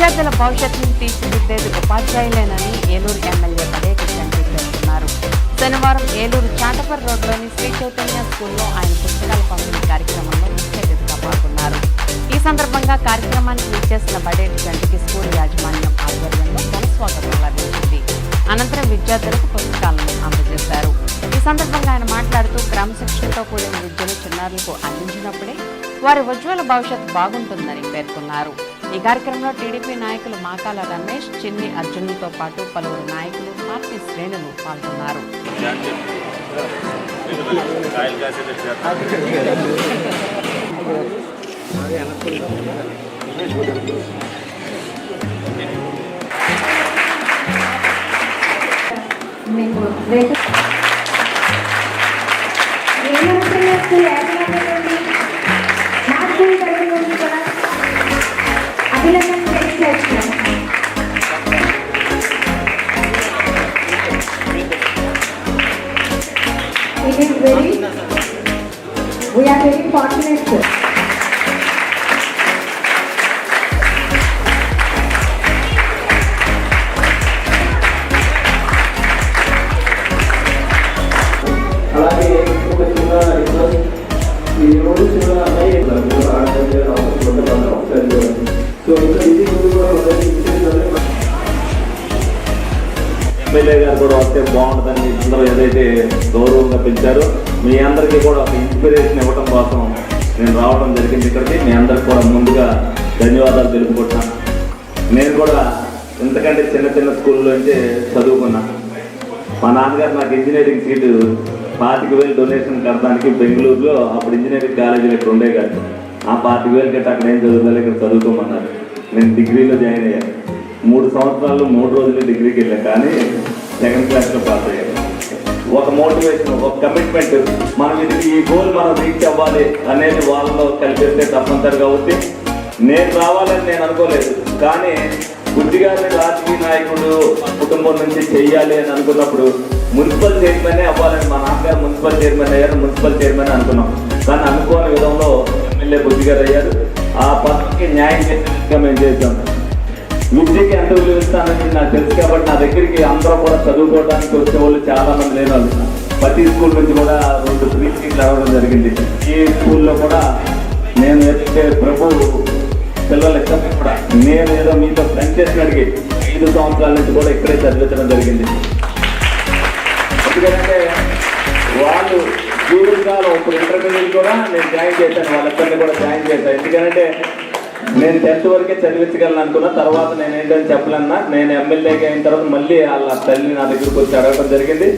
విద్యార్థుల భవిష్యత్తును తీర్చిదిద్దేది ఉపాధ్యాయులేనని ఏలూరు ఎమ్మెల్యే పదేటి చంటి పేర్కొన్నారు శనివారం ఏలూరు చాటపర్ రోడ్లోని శ్రీ చైతన్య స్కూల్లో ఆయన పుస్తకాలు పంపిణీ కార్యక్రమంలో ముఖ్య అతిథిగా పాల్గొన్నారు. ఈ సందర్భంగా కార్యక్రమానికి విచ్చేసిన బడేటి చంటికి స్కూల్ యాజమాన్యం ఆధ్వర్యంలో ఘనస్వాగతం లభించింది. అనంతరం విద్యార్థులకు పుస్తకాలను అందజేశారు. ఈ సందర్భంగా ఆయన మాట్లాడుతూ క్రమశిక్షణతో కూడిన విద్యను చిన్నారులకు అందించినప్పుడే వారి ఉజ్వల భవిష్యత్తు బాగుంటుందని పేర్కొన్నారు. ఈ కార్యక్రమంలో టీడీపీ నాయకులు మాకాల రమేష్ చిన్ని అర్జున్తో పాటు పలువురు నాయకులు పార్టీ శ్రేణులు పాల్గొన్నారు. మీకు It is very, we are very fortunate. MLA గారు కూడా వస్తే బాగుంటుందని అందరూ ఏదైతే గౌరవంగా పెంచారో మీ అందరికీ కూడా ఒక ఇన్స్పిరేషన్ ఇవ్వడం కోసం నేను రావడం జరిగింది ఇక్కడికి. మీ అందరికి కూడా ముందుగా ధన్యవాదాలు తెలుపుకుంటున్నాను నేను కూడా ఎంతకంటే చిన్న చిన్న స్కూల్లో అంటే చదువుకున్నా. మా నాన్నగారు నాకు ఇంజనీరింగ్ సీటు పాతిక వేలు డొనేషన్ కట్టడానికి బెంగళూరులో అప్పుడు ఇంజనీరింగ్ కాలేజీలు ఇక్కడ ఉండే కాదు ఆ పాతిక వేలు కట్టి అక్కడ ఏం చదువుతారు ఇక్కడ చదువుకోమన్నారు. నేను డిగ్రీలో జాయిన్ అయ్యాను మూడు సంవత్సరాలు మూడు రోజులు డిగ్రీకి వెళ్ళాను కానీ సెకండ్ క్లాస్లో పాస్ అయ్యాను ఒక మోటివేషన్ ఒక కమిట్మెంట్ మనం ఇది ఈ గోల్ మనం రీచ్ అవ్వాలి అనేది వాళ్ళలో కలిపిస్తే తప్పనిసరి కాబట్టి నేను రావాలని నేను అనుకోలేదు. కానీ బుద్ధిగారి రాజకీయ నాయకుడు కుటుంబం నుంచి చెయ్యాలి అని అనుకున్నప్పుడు మున్సిపల్ చైర్మనే అవ్వాలని మా నాన్నగారు మున్సిపల్ చైర్మన్ అయ్యారు మున్సిపల్ చైర్మన్ అనుకున్నాం. కానీ అనుకోని విధంలో ఎమ్మెల్యే బుద్ధిగారు అయ్యారు. ఆ పదవికి న్యాయం చేసినట్టుగా మేము చేసాం విద్యకి ఎంత విలువ ఇస్తానని నాకు తెలుసు కాబట్టి నా దగ్గరికి అందరూ కూడా చదువుకోవడానికి వచ్చే వాళ్ళు చాలా మంది లేని వాళ్ళు ప్రతి స్కూల్ నుంచి కూడా రెండు ఫ్రీ సీట్లు రావడం జరిగింది. ఈ స్కూల్లో కూడా నేను నేర్చుకునే ప్రభు పిల్లలు ఇష్టం కూడా నేను ఏదో మీతో ఫ్రెండ్ చేసినడికి ఐదు సంవత్సరాల నుంచి కూడా ఇక్కడే చదివించడం జరిగింది. ఎందుకంటే వాళ్ళు జీవితకాలం ఇప్పుడు ఇంటర్మీడియట్ కూడా నేను జాయిన్ చేశాను. వాళ్ళిద్దరిని కూడా జాయిన్ చేశాను. ఎందుకంటే నేను టెన్త్ వరకే చదివించగలను అనుకున్న తర్వాత నేను ఏంటని చెప్పలన్నా. నేను ఎమ్మెల్యేగా అయిన తర్వాత మళ్ళీ వాళ్ళ తల్లి నా దగ్గరకు వచ్చి అడగడం జరిగింది.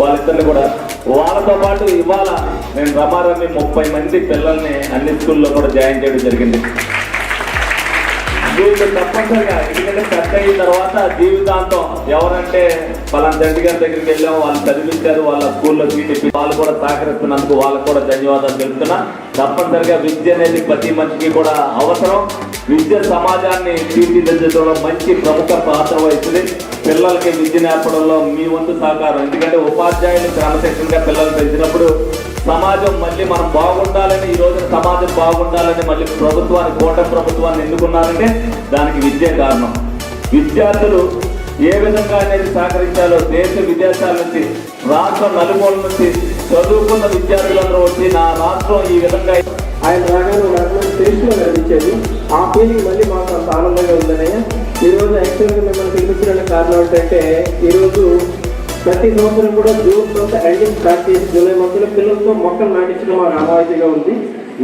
వాళ్ళిద్దరిని కూడా వాళ్ళతో పాటు ఇవాళ నేను రమారమి ముప్పై మంది పిల్లల్ని అన్ని స్కూల్లో కూడా జాయిన్ చేయడం జరిగింది. వీళ్ళు తప్పనిసరిగా ఎందుకంటే పెద్ద అయిన తర్వాత జీవితాంతం ఎవరంటే వాళ్ళ తండ్రి గారి దగ్గరికి వెళ్ళాం వాళ్ళు చదివించారు వాళ్ళ స్కూల్లో సీట్ ఇప్పి వాళ్ళు కూడా సహకరిస్తున్నందుకు వాళ్ళకు కూడా ధన్యవాదాలు తెలుపుతున్నా. తప్పనిసరిగా విద్య అనేది ప్రతి మనిషికి కూడా అవసరం. విద్య సమాజాన్ని తీర్చిదిద్దడంలో మంచి ప్రముఖ పాత్ర వహిస్తుంది. పిల్లలకి విద్య నేర్పడంలో మీ వంతు సహకారం. ఎందుకంటే ఉపాధ్యాయులు క్రమశిక్షణగా పిల్లలు పెంచినప్పుడు సమాజం మళ్ళీ మనం బాగుండాలని ఈ రోజున సమాజం బాగుండాలని మళ్ళీ ప్రభుత్వాన్ని కోట ప్రభుత్వాన్ని ఎన్నుకున్నారంటే దానికి విద్య కారణం. విద్యార్థులు ఏ విధంగా అనేది సహకరించాలో దేశ విదేశాల నుంచి రాష్ట్రం నలుమూల నుంచి చదువుకున్న విద్యార్థులందరూ వచ్చి నా రాష్ట్రం ఈ విధంగా ఆయన రాగానే ఒక టేస్ట్లో కనిపించేది. ఆ ఫీలింగ్ మళ్ళీ మాకు అంత ఆనందంగా ఉందనే ఈరోజు యాక్చువల్గా మిమ్మల్ని పిలిపించడానికి కారణం ఏంటంటే ఈరోజు ప్రతి సంవత్సరం కూడా జూన్ మంత్ ఎండింగ్ స్టార్ట్ చేసి జూలై మంత్లో పిల్లలతో మొక్కలు నాటించడం మాకు ఆనవాయితీగా ఉంది.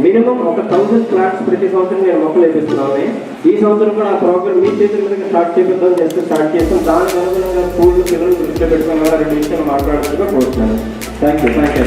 మినిమం ఒక థౌసండ్ ప్లాంట్స్ ప్రతి సంవత్సరం నేను మొక్కలు వేపిస్తున్నాను. ఈ సంవత్సరం కూడా ఆ ప్రోగ్రామ్ మీ చేతుల మీద స్టార్ట్ చేపిద్దాం చేస్తే స్టార్ట్ చేస్తాం. దానికి అనుగుణంగా స్కూల్ పిల్లలు దృష్టిలో పెట్టుకుని రెండు విషయాలు మాట్లాడుతున్నా కోరుతున్నాను. Thank you thank you